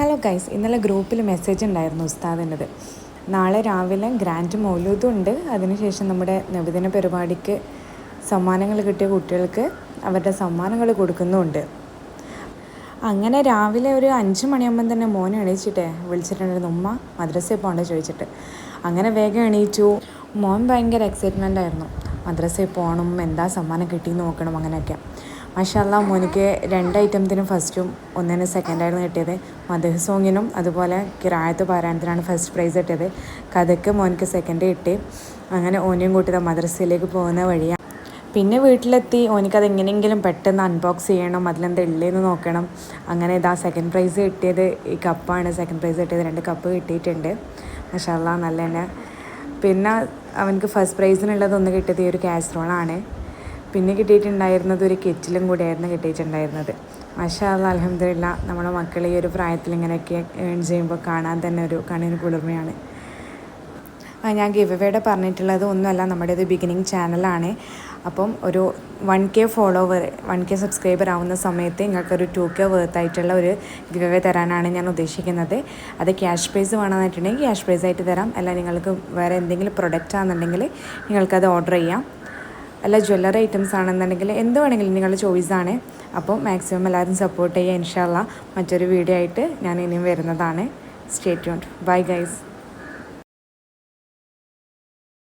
Hello guys ഇന്നലെ ഗ്രൂപ്പിൽ message ഉണ്ടായിരുന്നു ഉസ്താദിന്റെത്. നാളെ രാവിലെ ഗ്രാൻഡ് മൗലൂദും ഉണ്ട് അതിനുശേഷം നമ്മുടെ നബിദിന പരിപാടിക്ക് സമ്മാനങ്ങൾ കിട്ടിയ കുട്ടികൾക്ക് അവരുടെ സമ്മാനങ്ങൾ കൊടുക്കുന്നുമുണ്ട് അങ്ങനെ രാവിലെ ഒരു അഞ്ച് മണിയാകുമ്പം തന്നെ മോനെ എണീച്ചിട്ടേ വിളിച്ചിട്ടുണ്ടായിരുന്നു. ഉമ്മ മദ്രസയിൽ പോകണ്ടേ ചോദിച്ചിട്ട്. അങ്ങനെ വേഗം എണീച്ചു മോൻ ഭയങ്കര എക്സൈറ്റ്മെന്റ് ആയിരുന്നു. മദ്രസയിൽ പോകണം എന്താ സമ്മാനം കിട്ടിയെന്ന് നോക്കണം അങ്ങനെയൊക്കെ. മാഷല്ല മോനിക്ക് രണ്ട് ഐറ്റംസിനും ഫസ്റ്റും ഒന്നിന് സെക്കൻഡായിരുന്നു കിട്ടിയത്. മധുഹ സോങ്ങിനും അതുപോലെ കിറായത്ത് പാരായണത്തിനാണ് ഫസ്റ്റ് പ്രൈസ് കിട്ടിയത്. കഥയ്ക്ക് മോനിക്ക് സെക്കൻഡ് കിട്ടി. അങ്ങനെ ഓനെയും കൂട്ടി മദ്രസയിലേക്ക് പോകുന്ന വഴിയാണ് പിന്നെ വീട്ടിലെത്തി ഓനിക്കത് എങ്ങനെയെങ്കിലും പെട്ടെന്ന് അൺബോക്സ് ചെയ്യണം അതിലെന്താ ഉള്ളതെന്ന് നോക്കണം. അങ്ങനെ ഇതാ സെക്കൻഡ് പ്രൈസ് കിട്ടിയത് ഈ കപ്പാണ് സെക്കൻഡ് പ്രൈസ് കിട്ടിയത് രണ്ട് കപ്പ് കിട്ടിയിട്ടുണ്ട്. മഷാല്ല നല്ല തന്നെ പിന്നെ അവനക്ക് ഫസ്റ്റ് പ്രൈസിനുള്ളത് ഒന്ന് കിട്ടിയത് ഈ ഒരു കാസറോളാണ് പിന്നെ കിട്ടിയിട്ടുണ്ടായിരുന്നത് ഒരു കെറ്റിലും കൂടിയായിരുന്നു കിട്ടിയിട്ടുണ്ടായിരുന്നത്. മാഷാ അലഹമില്ല നമ്മുടെ മക്കൾ ഈ ഒരു പ്രായത്തിൽ ഇങ്ങനെയൊക്കെ ഏൺ ചെയ്യുമ്പോൾ കാണാൻ തന്നെ ഒരു കണ്ണിന് കുളിർമയാണ്. ഞാൻ ഗിവ് പറഞ്ഞിട്ടുള്ളത് ഒന്നുമല്ല നമ്മുടെ ഇത് ബിഗിനിങ് ചാനലാണ് അപ്പം ഒരു one K follower one K subscriber ആവുന്ന സമയത്ത് നിങ്ങൾക്കൊരു ടു കെ വേർത്ത് ആയിട്ടുള്ള ഒരു ഗിവ് അവേ തരാനാണ് ഞാൻ ഉദ്ദേശിക്കുന്നത്. അത് ക്യാഷ് പ്രൈസ് വേണമെന്നുണ്ടെങ്കിൽ ക്യാഷ് പ്രൈസ് ആയിട്ട് തരാം. അല്ല നിങ്ങൾക്ക് വേറെ എന്തെങ്കിലും പ്രൊഡക്റ്റ് ആണെന്നുണ്ടെങ്കിൽ നിങ്ങൾക്കത് ഓർഡർ ചെയ്യാം. അല്ല ജ്വല്ലറി ഐറ്റംസ് ആണെന്നുണ്ടെങ്കിൽ എന്ത് വേണമെങ്കിലും നിങ്ങളുടെ ചോയ്സാണ് അപ്പോൾ മാക്സിമം എല്ലാവരും സപ്പോർട്ട് ചെയ്യുക ഇൻഷാല്ല മറ്റൊരു വീഡിയോ ആയിട്ട് ഞാൻ ഇനിയും വരുന്നതാണ്. Stay tuned bye guys